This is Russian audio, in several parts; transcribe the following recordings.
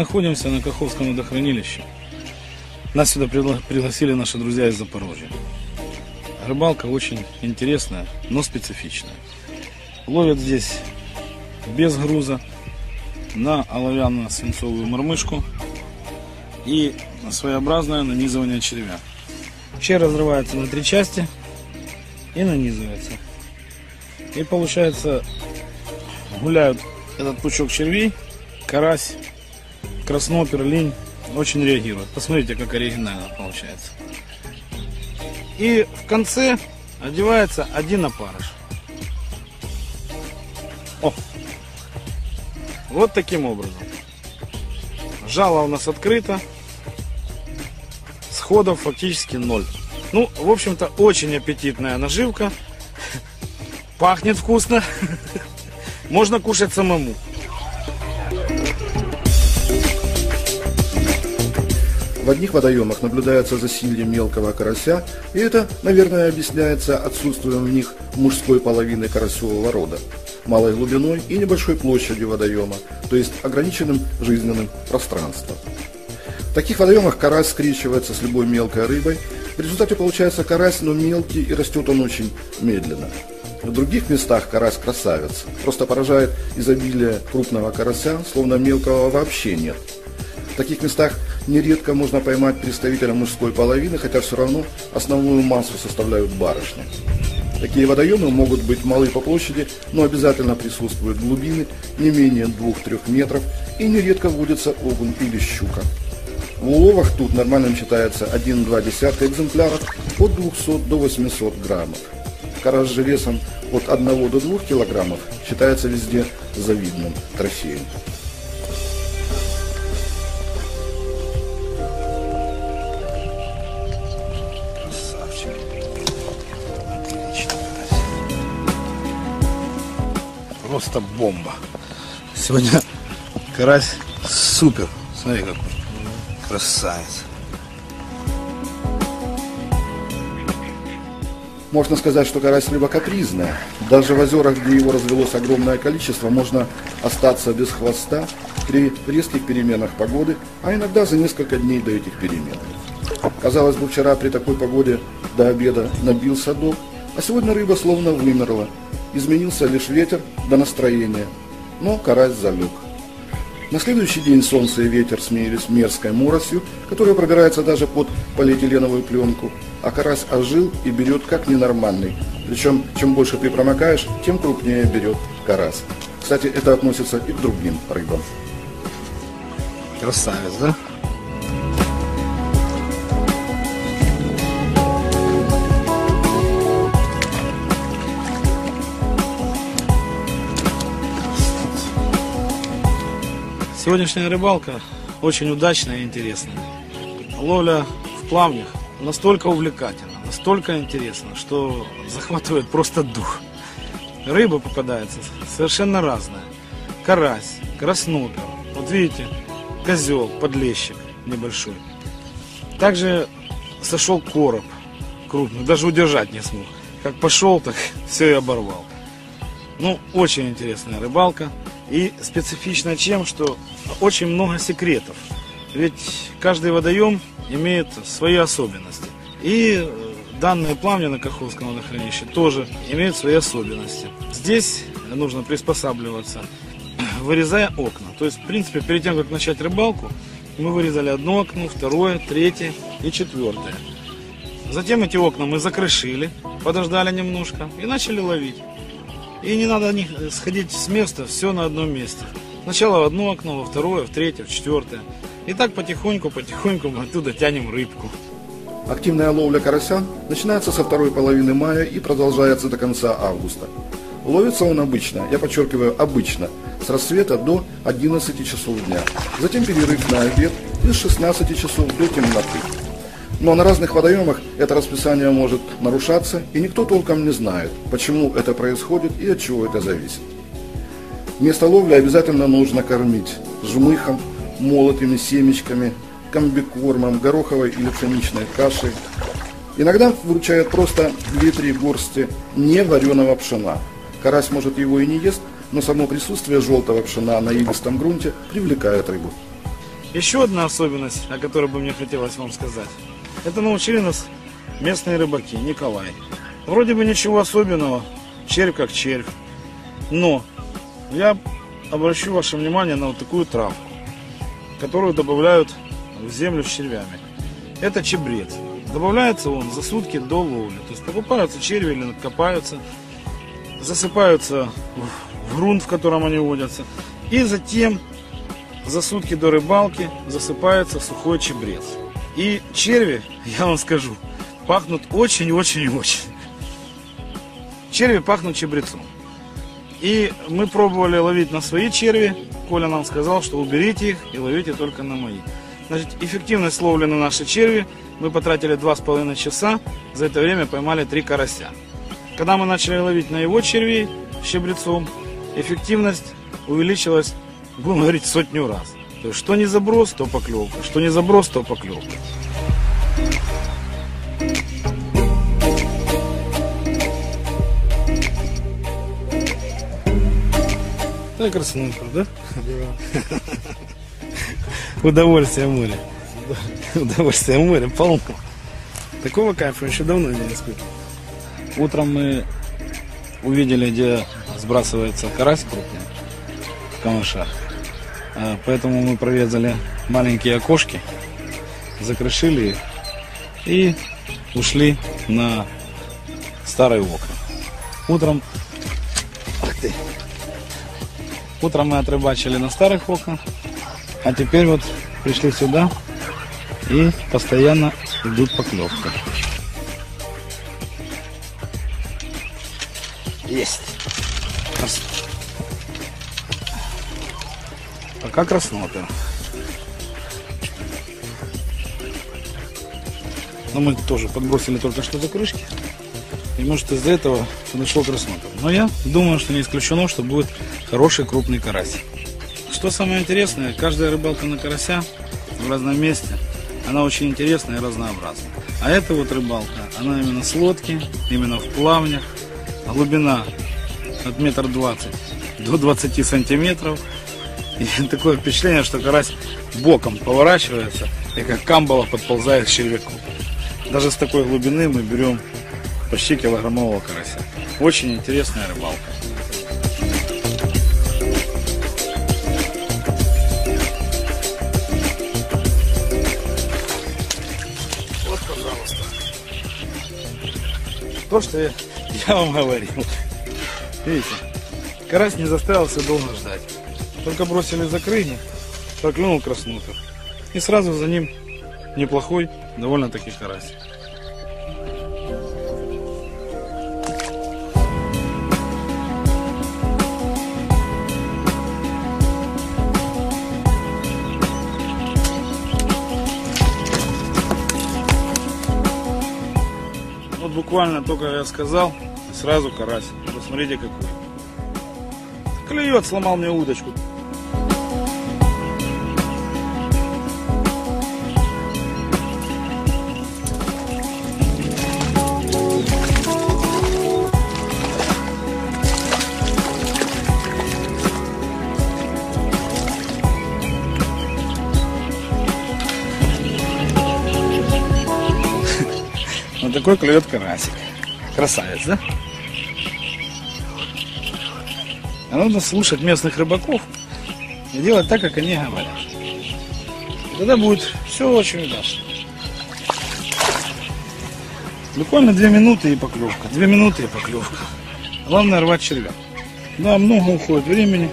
находимся на Каховском водохранилище. Нас сюда пригла- пригласили наши друзья из Запорожья. Рыбалка очень интересная, но специфичная. Ловят здесь без груза на оловянно-свинцовую мормышку и своеобразное нанизывание червя. Червь разрывается на три части и нанизывается. И получается гуляют этот пучок червей, карась, краснопер, линь очень реагируют. Посмотрите, как оригинально получается. И в конце одевается один опарыш. О! Вот таким образом. Жало у нас открыто. Сходов фактически ноль. Ну, в общем-то, очень аппетитная наживка. Пахнет вкусно. Можно кушать самому. В одних водоемах наблюдается засилье мелкого карася, и это, наверное, объясняется отсутствием в них мужской половины карасевого рода, малой глубиной и небольшой площадью водоема, то есть ограниченным жизненным пространством. В таких водоемах карась скрещивается с любой мелкой рыбой, в результате получается карась, но мелкий и растет он очень медленно. В других местах карась красавец, просто поражает изобилие крупного карася, словно мелкого вообще нет. В таких местах нередко можно поймать представителя мужской половины, хотя все равно основную массу составляют барышни. Такие водоемы могут быть малы по площади, но обязательно присутствуют глубины не менее 2-3 метров и нередко водится окунь или щука. В уловах тут нормальным считается 1-2 десятка экземпляров от 200 до 800 граммов. Карась же весом от 1 до 2 килограммов считается везде завидным трофеем. Просто бомба. Сегодня карась супер. Смотри какой. Красавец. Можно сказать, что карась рыба капризная. Даже в озерах, где его развелось огромное количество, можно остаться без хвоста при резких переменах погоды, а иногда за несколько дней до этих перемен. Казалось бы, вчера при такой погоде до обеда набил садок, а сегодня рыба словно вымерла. Изменился лишь ветер до настроения, но карась залег. На следующий день солнце и ветер сменились мерзкой моросью, которая пробирается даже под полиэтиленовую пленку, а карась ожил и берет как ненормальный. Причем, чем больше ты промокаешь, тем крупнее берет карась. Кстати, это относится и к другим рыбам. Красавец, да? Сегодняшняя рыбалка очень удачная и интересная. Ловля в плавнях настолько увлекательна, настолько интересна, что захватывает просто дух. Рыба попадается совершенно разная. Карась, краснопер, вот видите, козел, подлещик небольшой. Также сошел короб крупный, даже удержать не смог. Как пошел, так все и оборвал. Ну, очень интересная рыбалка. И специфично чем, что очень много секретов. Ведь каждый водоем имеет свои особенности. И э, данные плавни на Каховском водохранилище тоже имеют свои особенности. Здесь нужно приспосабливаться, вырезая окна. То есть, в принципе, перед тем, как начать рыбалку, мы вырезали одно окно, второе, третье и четвертое. Затем эти окна мы закрышили, подождали немножко и начали ловить. И не надо них сходить с места, все на одном месте. Сначала в одно окно, во второе, в третье, в четвертое. И так потихоньку, потихоньку мы оттуда тянем рыбку. Активная ловля карася начинается со второй половины мая и продолжается до конца августа. Ловится он обычно, я подчеркиваю обычно, с рассвета до 11 часов дня. Затем перерыв на обед и с 16 часов до темноты. Но на разных водоемах это расписание может нарушаться, и никто толком не знает, почему это происходит и от чего это зависит. Место ловли обязательно нужно кормить жмыхом, молотыми семечками, комбикормом, гороховой или пшеничной кашей. Иногда выручают просто 2-3 горсти невареного пшена. Карась может его и не ест, но само присутствие желтого пшена на илистом грунте привлекает рыбу. Еще одна особенность, о которой бы мне хотелось вам сказать. Это научили нас местные рыбаки, Николай. Вроде бы ничего особенного, червь как червь. Но я обращу ваше внимание на вот такую травку, которую добавляют в землю с червями. Это чебрец. Добавляется он за сутки до ловли. То есть покупаются черви или копаются, засыпаются в грунт, в котором они водятся. И затем за сутки до рыбалки засыпается сухой чебрец. И черви, я вам скажу, пахнут очень-очень-очень. Черви пахнут чебрецом. И мы пробовали ловить на свои черви. Коля нам сказал, что уберите их и ловите только на мои. Значит, эффективность ловли на наши черви мы потратили два с половиной часа. За это время поймали три карася. Когда мы начали ловить на его червей щебрецом, эффективность увеличилась, будем говорить, сотню раз. Что не заброс, то поклевка. Что не заброс, то поклевка. Так красотка, да? Удовольствие моря. Удовольствие моря полно. Такого кайфа еще давно не испытывал. Утром мы увидели, где сбрасывается карась крупный в камышах. А, Поэтому мы проведали маленькие окошки, закрышили их и ушли на старые окна. Утром... Ах ты! Утром мы отрыбачили на старых окнах, а теперь вот пришли сюда и постоянно идут поклевки. Есть. Пока краснота. Но мы тоже подбросили только что за крышки. И может из-за этого подошло краснота. Но я думаю, что не исключено, что будет хороший крупный карась. Что самое интересное, каждая рыбалка на карася в разном месте, она очень интересная и разнообразная. А эта вот рыбалка, она именно с лодки, именно в плавнях. Глубина от метр двадцать до 20 сантиметров. И такое впечатление, что карась боком поворачивается и как камбала подползает к червяку. Даже с такой глубины мы берем почти килограммового карася. Очень интересная рыбалка. Вот, пожалуйста. То, что я, я вам говорил. Видите, карась не заставил себя долго ждать. Только бросили закрыни, проклюнул краснутый. И сразу за ним неплохой, довольно-таки карась. Вот буквально только я сказал, сразу карась. Посмотрите какой. Клюет, сломал мне удочку. Такой клюет карасик. Красавец, да? А надо слушать местных рыбаков и делать так, как они говорят. И тогда будет все очень удачно. Буквально две минуты и поклевка. Две минуты и поклевка. Главное рвать червя. Да, много уходит времени,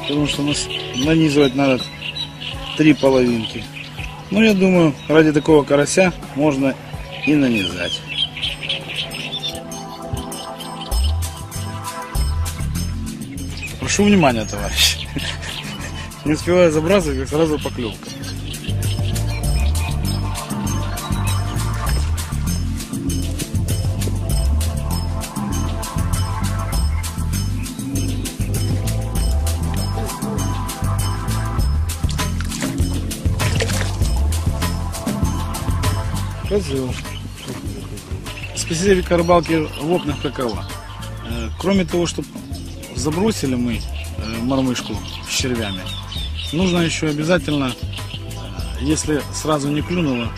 потому что нас нанизывать надо три половинки. Но я думаю, ради такого карася можно и нанизать. Прошу внимания, товарищ. Не успеваю забрасывать, как сразу поклевка. Козел. Специфика рыбалки в окнах какова? Э, Кроме того, что забросили мы э, мормышку с червями, нужно еще обязательно если сразу не клюнуло,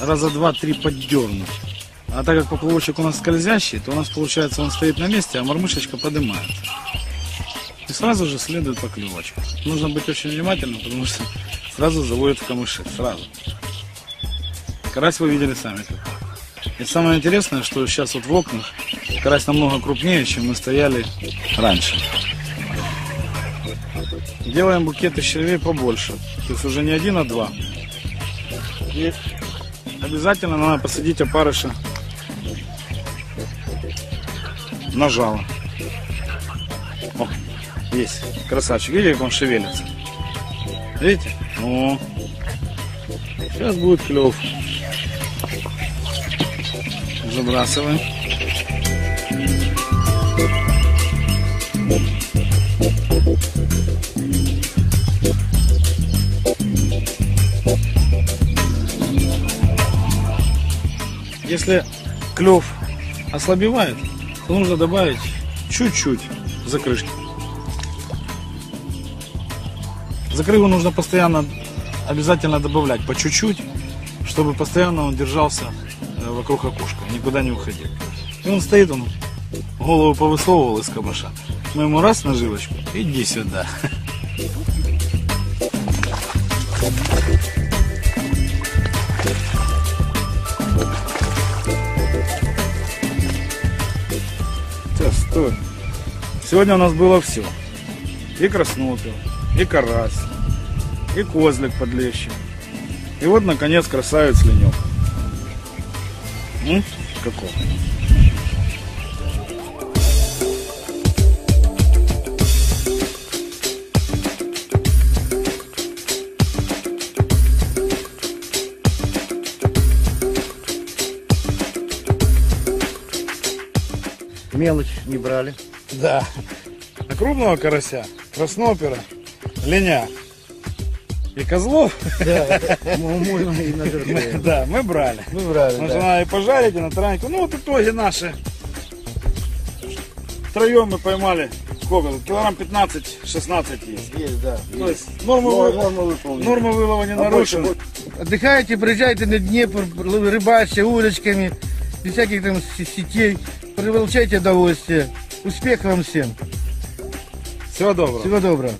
раза два-три поддернуть. А так как поплавочек у нас скользящий, то у нас получается он стоит на месте, а мормышечка поднимается. И сразу же следует поклевочка. Нужно быть очень внимательным, потому что сразу заводят в камыши. Сразу. Карась вы видели сами. какой. И самое интересное, что сейчас вот в окнах карась намного крупнее, чем мы стояли раньше. Делаем букеты червей побольше. То есть уже не один, а два. И обязательно надо посадить опарыша на жало. О, есть. Красавчик. Видите, как он шевелится? Видите? О. Сейчас будет клев. Забрасываем. Если клев ослабевает, то нужно добавить чуть-чуть закрышки. Закрыву нужно постоянно, обязательно добавлять по чуть-чуть, чтобы постоянно он держался вокруг окошка, никуда не уходил. И он стоит, он голову повысовывал из кабаша. Мы ему раз на жилочку, иди сюда. Сейчас, стой. Сегодня у нас было все. И краснопер, и карась, и козлик под лещем. И вот, наконец, красавец ленек. Ну, каков. Мелочь не брали. Да. А крупного карася, краснопера, леня и козлов, Да, можно и на другое. да, мы брали. Мы брали, Потому что да. надо и пожарить, и на тараньку. Ну, вот в итоге наши втроем мы поймали сколько? Килограмм 15-16 есть. Есть, да. То есть норма, вы- норма выполнена. норма вылова не А Отдыхайте, приезжайте на Днепр, рыбачьте удочками, без всяких там сетей, получайте удовольствие. Успеха вам всем. Всего доброго. Всего доброго.